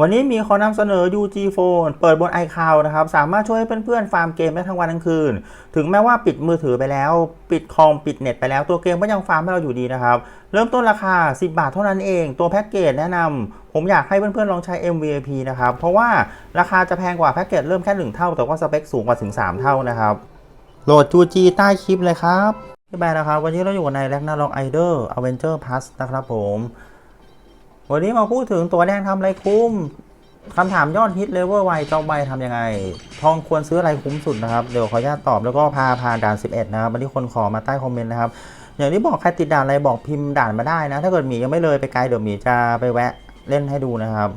วันนี้มีขอนำเสนอ UG Phone เปิดบน iCloud นะครับ สามารถช่วยให้เพื่อนๆ ฟาร์มเกมได้ทั้งวันทั้งคืน ถึงแม้ว่าปิดมือถือไปแล้ว ปิดคอมปิดเน็ตไปแล้วตัวเกมก็ยังฟาร์มให้เราอยู่ดีนะครับ เริ่มต้นราคา 10 บาทเท่านั้นเอง ตัวแพ็กเกจแนะนำผมอยากให้เพื่อนๆ ลองใช้ MVP นะครับ เพราะว่าราคาจะแพงกว่าแพ็กเกจเริ่มแค่ 1 เท่า แต่ว่าสเปคสูงกว่าถึง 3 เท่านะครับโหลด UG ใต้คลิปเลยครับพี่แบนะครับวันนี้เราอยู่ในแร็กนาล็อกไอเดอร์อเวนเจอร์พัสนะครับผม วันนี้มาพูดถึงตัวแดงทำอะไรคุ้มคำถามยอดฮิตเลเวอร์ไวจองใบทำยังไง ทองควรซื้ออะไรคุ้มสุดนะครับ เดี๋ยวขออนุญาตตอบแล้วก็พาพาด่าน 11 นะครับวันนี้คนขอมาใต้คอมเมนต์นะครับ อย่างที่บอกใครติดด่านอะไรบอกพิมพ์ด่านมาได้นะ ถ้าเกิดหมียังไม่เลยไปไกลเดี๋ยวหมีจะไปแวะเล่นให้ดูนะครับ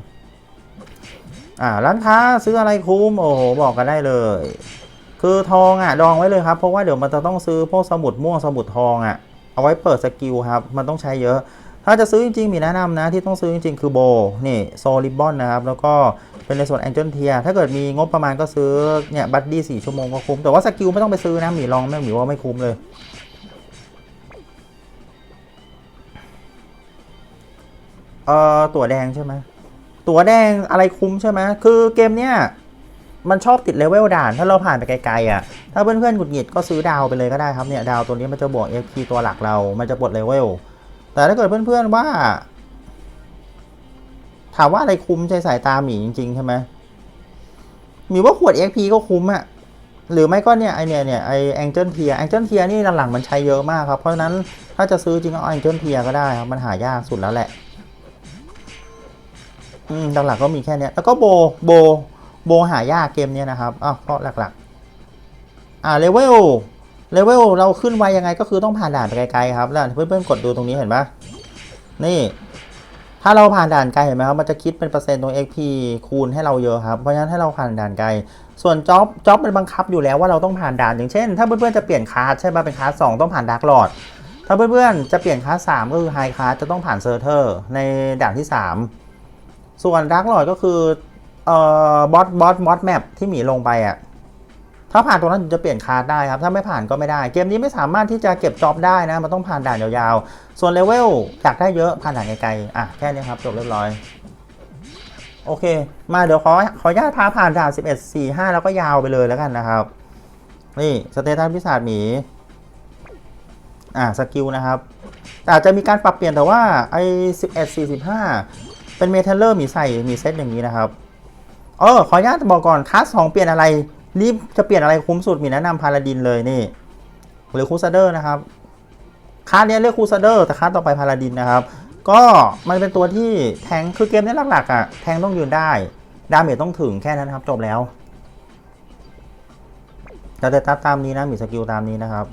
อ่าร้านค้าซื้ออะไรคุ้มโอ้โหบอกกันได้เลย คือทองอะดองไว้เลยครับเพราะว่าเดี๋ยวมันจะต้องซื้อพวกสมุดม่วงสมุดทองอะเอาไว้เปิดสกิลครับ มันต้องใช้เยอะ ถ้าจะซื้อจริงๆ มีแนะนำนะที่ต้องซื้อจริงๆ คือโบนี่โซลิบอนนะครับ แล้วก็เป็นในส่วนแองเจิลเทียถ้าเกิดมีงบประมาณก็ซื้อเนี่ยบัตดี้สี่ชั่วโมงก็คุ้ม แต่ว่าสกิลไม่ต้องไปซื้อนะหมีลองแม่หมีว่าไม่คุ้มเลยเอ่อตั๋วแดงใช่ไหมตั๋วแดงอะไรคุ้มใช่ไหมคือเกมเนี้ยมันชอบติดเลเวลด่าน ถ้าเราผ่านไปไกลๆอะ ถ้าเพื่อนๆหงุดหงิดก็ซื้อดาวไปเลยก็ได้ครับเนี่ยดาวตัวนี้มันจะบวก FP ตัวหลักเรา มันจะปลดเลเวล แต่ถ้าเกิดเพื่อนๆว่า ถามว่าอะไรคุ้มใช้สายตาหมีจริง ๆ ใช่ไหมหมีว่าขวด XP ก็คุ้มอะหรือไม่ก็เนี่ยไอเนี่ยเนี่ยไอแองเจิลเทียแองเจิลเทียนี่หลังๆมันใช้เยอะมากครับ เพราะฉะนั้นถ้าจะซื้อจริงก็เอาแองเจิลเทียก็ได้ครับ มันหายากสุดแล้วแหละ อืมหลักๆก็มีแค่เนี้ยแล้วก็โบโบโบหายากเกมเนี้ยนะครับอ้าวก็หลักๆ อ่าเลเวล เลเวลเราขึ้นไวยังไงก็คือต้องผ่านด่านไปไกลๆครับแล้วเพื่อนๆกดดูตรงนี้เห็นปะนี่ ถ้าเราผ่านด่านไกลเห็นไหมครับมันจะคิดเป็นเปอร์เซ็นต์ตรง XP คูณให้เราเยอะครับเพราะฉะนั้นให้เราผ่านด่านไกล ส่วนจ็อบจ็อบมันบังคับอยู่แล้วว่าเราต้องผ่านด่านอย่างเช่น ถ้าเพื่อนๆจะเปลี่ยนคลาสใช่ป่ะเป็นคาสสองต้องผ่านดาร์กลอดถ้าเพื่อนๆจะเปลี่ยนคาสสามก็คือไฮคลาสจะต้องผ่านเซอร์เทอร์ในด่านที่สามส่วนดาร์กลอดก็คือเอ่อบอสบอสบอสแมปที่หมีลงไปอะ ถ้าผ่านตรงนั้นถึงจะเปลี่ยนคาร์ดได้ครับ ถ้าไม่ผ่านก็ไม่ได้ เกมนี้ไม่สามารถที่จะเก็บจ็อบได้นะ มันต้องผ่านด่านยาวๆ ส่วนเลเวลอยากได้เยอะผ่านด่านไกลๆ อะ แค่นี้ครับ จบเรียบร้อย โอเค มาเดี๋ยวขอขออนุญาตพาผ่านด่าน 11 4 5 แล้วก็ยาวไปเลยแล้วกันนะครับ นี่สเตตัสพิศาจหมี อะสกิลนะครับ อาจจะมีการปรับเปลี่ยนแต่ว่าไอ้11 45เป็นเมทัลเลอร์มีใส่มีเซตอย่างนี้นะครับเออขออนุญาตบอกก่อนคลาสสองเปลี่ยนอะไร รีบจะเปลี่ยนอะไรคุ้มสุดมีแนะนำพาราดินเลยนี่หรือคูซาเดอร์นะครับคลาเนี้ยเรียกคูซาเดอร์แต่คลาต่อไปพาราดินนะครับ ก็มันเป็นตัวที่แทงคือเกมนี้หลักๆอะแทงต้องยืนได้ ดาเมจต้องถึงแค่นั้นครับ จบแล้วแต่แต่ตามนี้นะมีสกิลตามนี้นะครับ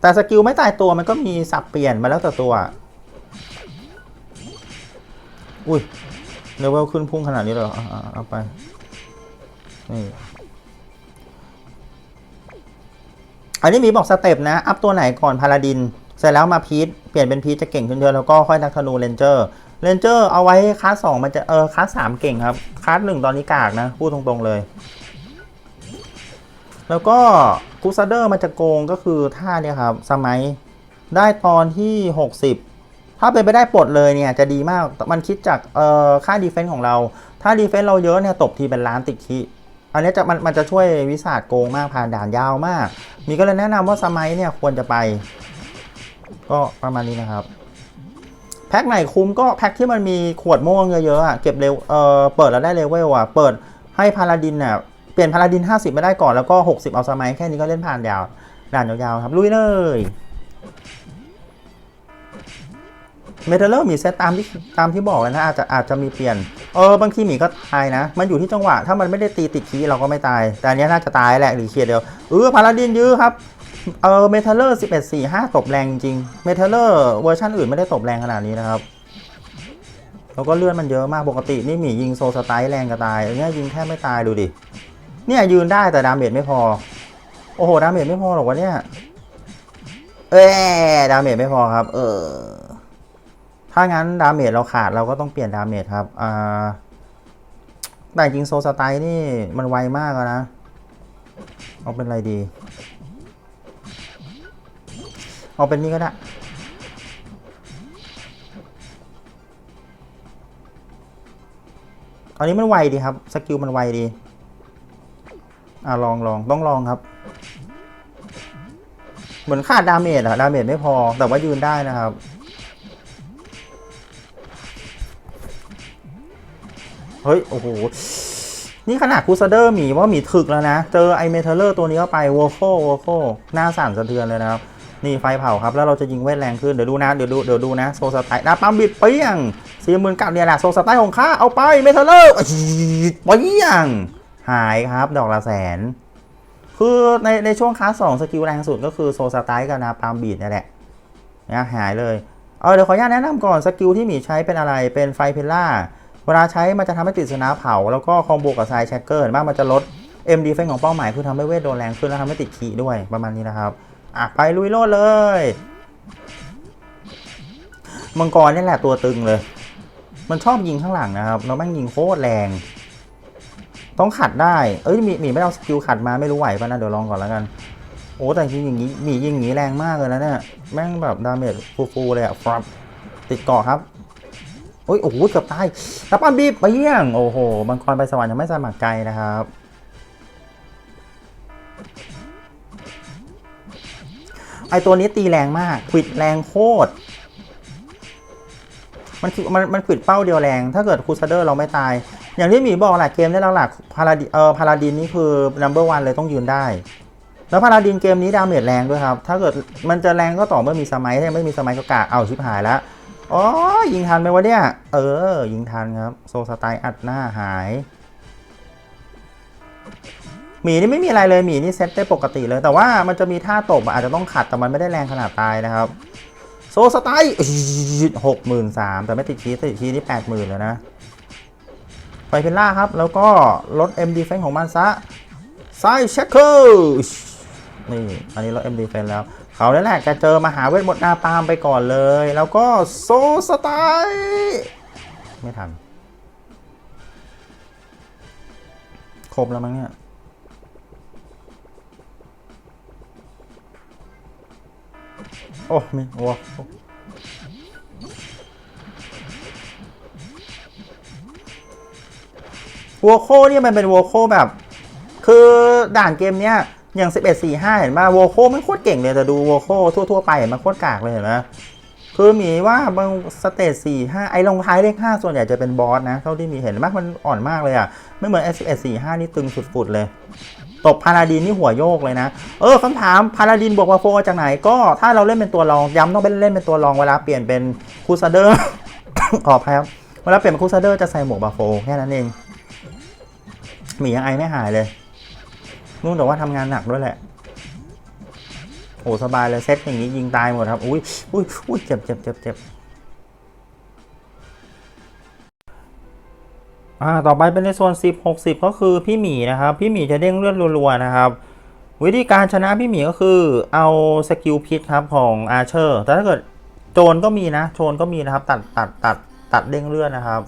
แต่สกิลไม่ตายตัวมันก็มีสับเปลี่ยนมาแล้วแต่ตัว อุ้ยเลเวลขึ้นพุ่งขนาดนี้เลยเหรอเอาไป นี่อันนี้มีบอกสเต็ปนะ อัพตัวไหนก่อนพาราดิน เสร็จแล้วมาพีทเปลี่ยนเป็นพีทจะเก่งขึ้นเยอะแล้วก็ค่อยนักธนูเรนเจอร์เรนเจอร์เอาไว้คลาสสองมันจะเออคลาสสามเก่งครับคลาสหนึ่งตอนนี้กากนะ พูดตรงๆเลย แล้วก็กูซาเดอร์มันจะโกงก็คือท่าเนี่ยครับสมัยได้ตอนที่ 60 ถ้าเป็นไปได้ปลดเลยเนี่ยจะดีมากมันคิดจากเอ่อค่าดีเฟนส์ของเรา ถ้าดีเฟนส์เราเยอะเนี่ยตบทีเป็นล้านติดคี อันนี้จะมันมันจะช่วยวิสาดโกงมากผ่านด่านยาวมาก มีก็เลยแนะนำว่าสมัยเนี่ยควรจะไป ก็ประมาณนี้นะครับแพ็คไหนคุ้มก็แพ็คที่มันมีขวดม่วงเยอะๆอะเก็บเร็วเออเปิดแล้วได้เลเวลอะเปิดให้พาราดินเนี่ยเปลี่ยนพาราดิน 50 ไม่ได้ก่อนแล้วก็ 60 เอาสมัยแค่นี้ก็เล่นผ่านยาวด่านยาวๆครับลุยเลย เมทัลเลอร์มีเซตตามที่ตามที่บอกเลยนะอาจจะอาจจะมีเปลี่ยนเออบางทีหมีก็ตายนะ มันอยู่ที่จังหวะ ถ้ามันไม่ได้ตีติดคีย์เราก็ไม่ตาย แต่อันนี้น่าจะตายแหละหรือเคลียร์เดียวเออพาราดินยื้อครับเออเมทัลเลอร์11 4 5 ตบแรงจริงเมทัลเลอร์เวอร์ชันอื่นไม่ได้ตบแรงขนาดนี้นะครับแล้วก็เลื่อนมันเยอะมากปกตินี่หมียิงโซสไตล์แรงกระตายอันนี้ยิงแทบไม่ตายดูดิเนี่ยยืนได้แต่ดาเมจไม่พอ โอ้โหดาเมจไม่พอหรอกวะเนี่ยเอ้ดาเมจไม่พอครับ เออ ถ้างั้นดาเมจเราขาดเราก็ต้องเปลี่ยนดาเมจครับอ่าแต่จริงโซสไตล์นี่มันไวมากนะ เอาเป็นอะไรดี เอาเป็นนี่ก็ได้ อันนี้มันไวดีครับ สกิลมันไวดี อะลองลองต้องลองครับ เหมือนขาดดาเมจอะดาเมจไม่พอแต่ว่ายืนได้นะครับ เฮ้ย โอ้โห นี่ขนาดคูซเดอร์มีว่ามีถึกแล้วนะ เจอไอเมทัลเลอร์ตัวนี้เข้าไปวอลโควอลโคหน้าสั่นสะเทือนเลยนะครับ นี่ไฟเผาครับ แล้วเราจะยิงเวทแรงขึ้น เดี๋ยวดูนะ เดี๋ยวดู เดี๋ยวดูนะ โซสไตล์นะปั๊มบิดเปี้ยงสี่หมื่นกับเนี่ยแหละโซสไตล์ของข้า เอาไปเมทัลเลอร์เปี้ยง หายครับ ดอกละแสน คือในในช่วงคลาสสองสกิลแรงสุดก็คือโซสไตล์กับนาปามบีดนี่แหละนะหายเลย เออเดี๋ยวขออนุญาตแนะนำก่อนสกิลที่หมีใช้เป็นอะไร เป็นไฟเพล่า เวลาใช้มันจะทำให้ติดสนาเผา แล้วก็คอมโบกับไซแชกเกอร์มากมันจะลด MD เฟนของเป้าหมายคือทำให้เวทโดนแรงขึ้นแล้วทำให้ติดขีด้วยประมาณนี้นะครับอะไปลุยโลดเลยมังกรนี่แหละตัวตึงเลย มันชอบยิงข้างหลังนะครับแล้วแม่งยิงโคตรแรง ต้องขัดได้ เอ้ยหมีหมีไม่เอาสกิลขัดมาไม่รู้ไหวป่ะนะเดี๋ยวลองก่อนแล้วกัน โอ้แต่จริงอย่างนี้หมียิงอย่างนี้แรงมากเลยนะเนี่ยแม่งแบบดาเมจฟูๆเลยอะฟรับติดเกาะครับ โอ้ยโอ้โหเกือบตายแล้วปั้นบีบไปเยี่ยงโอ้โหมังกรไปสวรรค์ยังไม่สมัครใจนะครับไอตัวนี้ตีแรงมากควิดแรงโคตร มันคือมันมันควิดเป้าเดียวแรง ถ้าเกิดคูซาเดอร์เราไม่ตาย อย่างที่หมีบอกแหละเกมได้แล้วหลักพาราดิเออพาราดินนี่คือ number one เลยต้องยืนได้ แล้วพาราดินเกมนี้ดาเมจแรงด้วยครับ ถ้าเกิดมันจะแรงก็ต่อเมื่อมีสมัยถ้าไม่มีสมัยก็กะเอาชิบหายแล้ว อ๋อยิงทันไหมวะเนี่ย เออ ยิงทันครับ โซสไตล์อัดหน้าหายหมีนี่ไม่มีอะไรเลยหมีนี่เซตได้ปกติเลย แต่ว่ามันจะมีท่าตบอาจจะต้องขัดแต่มันไม่ได้แรงขนาดตายนะครับ โซสไตล์หกหมื่นสามแต่ไม่ติดคีย์ติดคีย์นี่แปดหมื่นแล้วนะไฟเพนล่าครับ แล้วก็ลด MD เฟนของมันซะไซเช็คเกอร์นี่ อันนี้ลด MD เฟนแล้ว เขาเนี่ยแหละจะเจอมหาเวทมนต์หน้าปามไปก่อนเลย แล้วก็โซสไตล์ไม่ทัน ครบแล้วมั้งเนี่ยโอ้มีโอ้โอ้วัวโคเนี่ยมันเป็นวัวโคแบบ คือด่านเกมเนี้ย อย่าง 11 4 5 เห็นป่ะวัวโคไม่โคตรเก่งเลยแต่ดูวัวโคทั่ว ๆ ไปเห็นมันโคตรกากเลยเห็นไหมคือมีว่าบางสเตจ4 5ไอ้ลงท้ายเลข5ส่วนใหญ่จะเป็นบอสนะ เท่าที่มีเห็นมากมันอ่อนมากเลยอะ ไม่เหมือน11 4 5นี่ตึงสุดๆเลย ตบพาราดินนี่หัวโยกเลยนะ เออคำถามพาราดินบวกวาโฟมาจากไหนก็ถ้าเราเล่นเป็นตัวรองย้ำต้องเป็นเล่นเป็นตัวรองเวลาเปลี่ยนเป็นคูซาเดอร์ขออภัยครับเวลาเปลี่ยนเป็นคูซาเดอร์จะใส่หมวกบาโฟแค่นั้นเองหมียังไอไม่หายเลย นู่นแต่ว่าทำงานหนักด้วยแหละ โอ้สบายเลยเซตอย่างนี้ยิงตายหมดครับ อุ้ยอุ้ยอุ้ยเจ็บเจ็บเจ็บเจ็บอ่าต่อไปเป็นในส่วน10 60 ก็คือพี่หมีนะครับ พี่หมีจะเด้งเลือดรัวๆนะครับ วิธีการชนะพี่หมีก็คือเอาสกิลพิษครับของอาร์เชอร์แต่ถ้าเกิดโจนก็มีนะ โจนก็มีนะครับ ตัดตัดตัดตัดเด้งเลือดนะครับ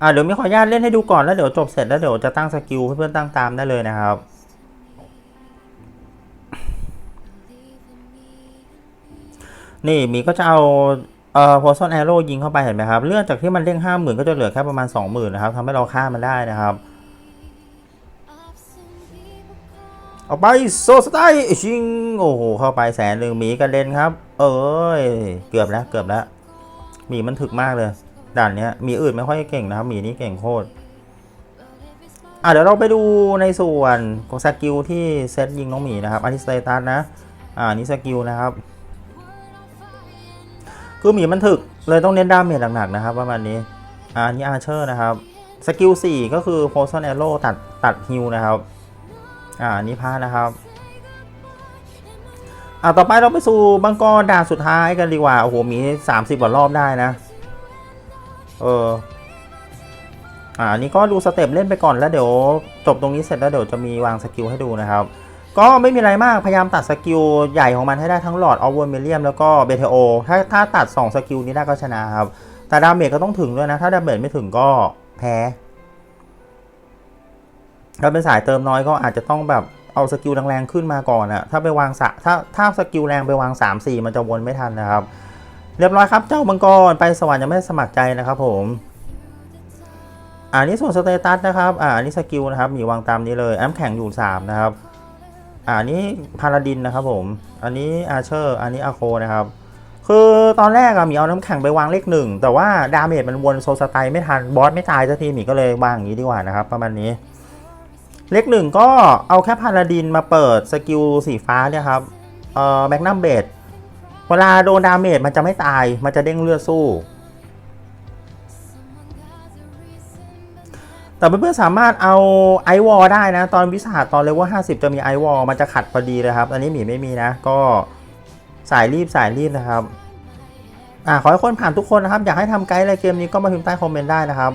อ่าเดี๋ยวมีขออนุญาตเล่นให้ดูก่อนแล้วเดี๋ยวจบเสร็จแล้วเดี๋ยวจะตั้งสกิลให้เพื่อนตั้งตามได้เลยนะครับนี่มีก็จะเอาเอ่อโพซอนแอโร่ยิงเข้าไปเห็นไหมครับ เลื่อดจากที่มันเด้งห้าหมื่นก็จะเหลือแค่ประมาณสองหมื่นนะครับทำให้เราฆ่ามันได้นะครับ เอาไปโซสไตล์ชิงโอ้โหเข้าไปแสนหนึ่งมีกระเด็นครับ เอ้ยเกือบแล้วเกือบแล้วมีมันถึกมากเลย ด่านเนี้ยมีอื่นไม่ค่อยเก่งนะครับมีนี่เก่งโคตรอะเดี๋ยวเราไปดูในส่วนของสกิลที่เซตยิงน้องหมีนะครับอันนี้สเตตัสนะอ่านี่สกิลนะครับ คือหมีมันถึกเลยต้องเน้นดาเมจหนักๆนะครับประมาณนี้อ่านี่อาร์เชอร์นะครับสกิล4ก็คือโพส o น a โ r ตัดตัดฮิวนะครับ อ่านี่พานะครับอ่าต่อไปเราไปสู่บังกรด่านสุดท้ายกันดีกว่า โอ้โห มี 30กว่ารอบได้นะ เอออ่าอันนี้ก็ดูสเต็ปเล่นไปก่อนแล้วเดี๋ยวจบตรงนี้เสร็จแล้วเดี๋ยวจะมีวางสกิลให้ดูนะครับ ก็ไม่มีอะไรมากพยายามตัดสกิลใหญ่ของมันให้ได้ทั้งหลอดออฟเวอร์เมเลียมแล้วก็เบเทโอถ้าถ้าตัด 2 สกิลนี้ได้ก็ชนะครับ แต่ดาเมจก็ต้องถึงด้วยนะ ถ้าดาเมจไม่ถึงก็แพ้ถ้าเป็นสายเติมน้อยก็อาจจะต้องแบบเอาสกิลแรงๆขึ้นมาก่อนอะถ้าไปวางสะถ้าถ้าสกิลแรงไปวาง 3 4 มันจะวนไม่ทันนะครับ เรียบร้อยครับ เจ้ามังกรไปสวรรค์ยังไม่สมัครใจนะครับผมอ่านี่ส่วนสเตตัสนะครับอ่าอันนี้สกิลนะครับมีวางตามนี้เลยน้ำแข็งอยู่ 3 นะครับอ่าอันนี้พาราดินนะครับผม อันนี้อาเชอร์อันนี้อาโคนะครับ คือตอนแรกอะมีเอาน้ำแข็งไปวางเลขหนึ่งแต่ว่าดาเมจมันวนโซสไตล์ไม่ทันบอสไม่ตายสักทีหมีก็เลยวางอย่างนี้ดีกว่านะครับ ประมาณนี้ เลขหนึ่งก็เอาแค่พาราดินมาเปิดสกิลสีฟ้าเนี่ยครับเอ่อแมกนัมเบด เวลาโดนดาเมจมันจะไม่ตาย มันจะเด้งเลือดสู้ แต่เพื่อนๆสามารถเอาไอวอลได้นะ ตอนวิสาตอนเลเวล50จะมีไอวอลมันจะขัดพอดีเลยครับ อันนี้หมีไม่มีนะ ก็สายรีบสายรีบนะครับ อ่าขอให้คนผ่านทุกคนนะครับ อยากให้ทำไกด์อะไรเกมนี้ก็มาพิมพ์ใต้คอมเมนต์ได้นะครับ